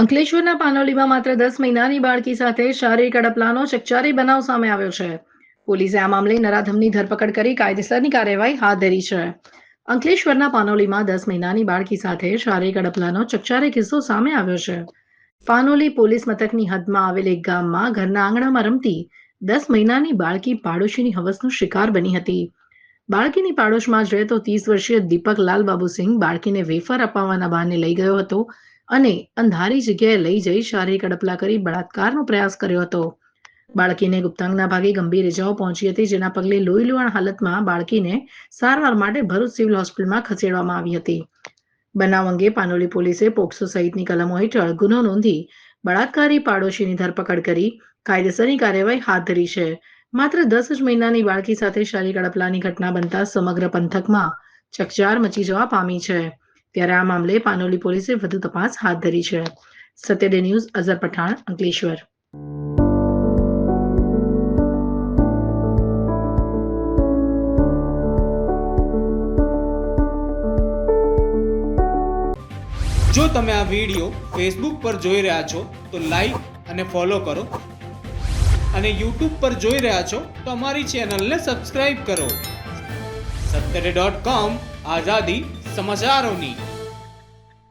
અંકલેશ્વરના પાનોલીમાં માત્ર દસ મહિનાની બાળકી સાથે શારીરિક અડપલાનો ચકચારી બનાવ સામે આવ્યો છે. પોલીસે આ મામલે નરાધમની ધરપકડ કરી કાયદેસરની કાર્યવાહી હાથ ધરી છે. અંકલેશ્વરના પાનોલીમાં દસ મહિનાની બાળકી સાથે શારીરિક અડપલાનો ચકચારી કિસ્સો સામે આવ્યો છે. પાનોલી પોલીસ મથકની હદમાં આવેલ એક ગામમાં ઘરના આંગણામાં રમતી દસ મહિનાની બાળકી પાડોશીની હવસનો શિકાર બની હતી. બાળકીની પાડોશમાં જ રહેતો ત્રીસ વર્ષીય દીપક લાલ બાબુસિંહ બાળકીને વેફર અપાવવાના બહાને લઈ ગયો હતો. અને અંધારી જગ્યાએ લઈ જઈ શારીરિક અડપલા કરી બળાત્કારનો પ્રયાસ કર્યો હતો. બાળકીને ગુપ્તાંગના ભાગે ગંભીર ઇજાઓ પહોંચી હતી, જેના પગલે લોહી લુહાણ હાલતમાં બાળકીને સારવાર માટે ભરૂચ સિવિલ હોસ્પિટલમાં ખસેડવામાં આવી હતી. બનાવ અંગે પાનોલી પોલીસે પોક્સો સહિતની કલમો હેઠળ ગુનો નોંધી બળાત્કારી પાડોશીની ધરપકડ કરી કાયદેસરની કાર્યવાહી હાથ ધરી છે. માત્ર દસ જ મહિનાની બાળકી સાથે શારીરિક અડપલાની ઘટના બનતા સમગ્ર પંથકમાં ચકચાર મચી જવા પામી છે. ત્યારે આ મામલે પાનોલી પોલીસે વધુ તપાસ હાથ ધરી છે. સત્યડે ન્યૂઝ, અઝર પઠાણ, અંકલેશ્વર. જો તમે આ વીડિયો ફેસબુક પર જોઈ રહ્યા છો, તો લાઈક અને ફોલો કરો. અને યુટ્યુબ પર જોઈ રહ્યા છો, તો અમારી ચેનલને સબસ્ક્રાઈબ કરો. સત્તરે ડોટ કોમ આઝાદી સમાચારોની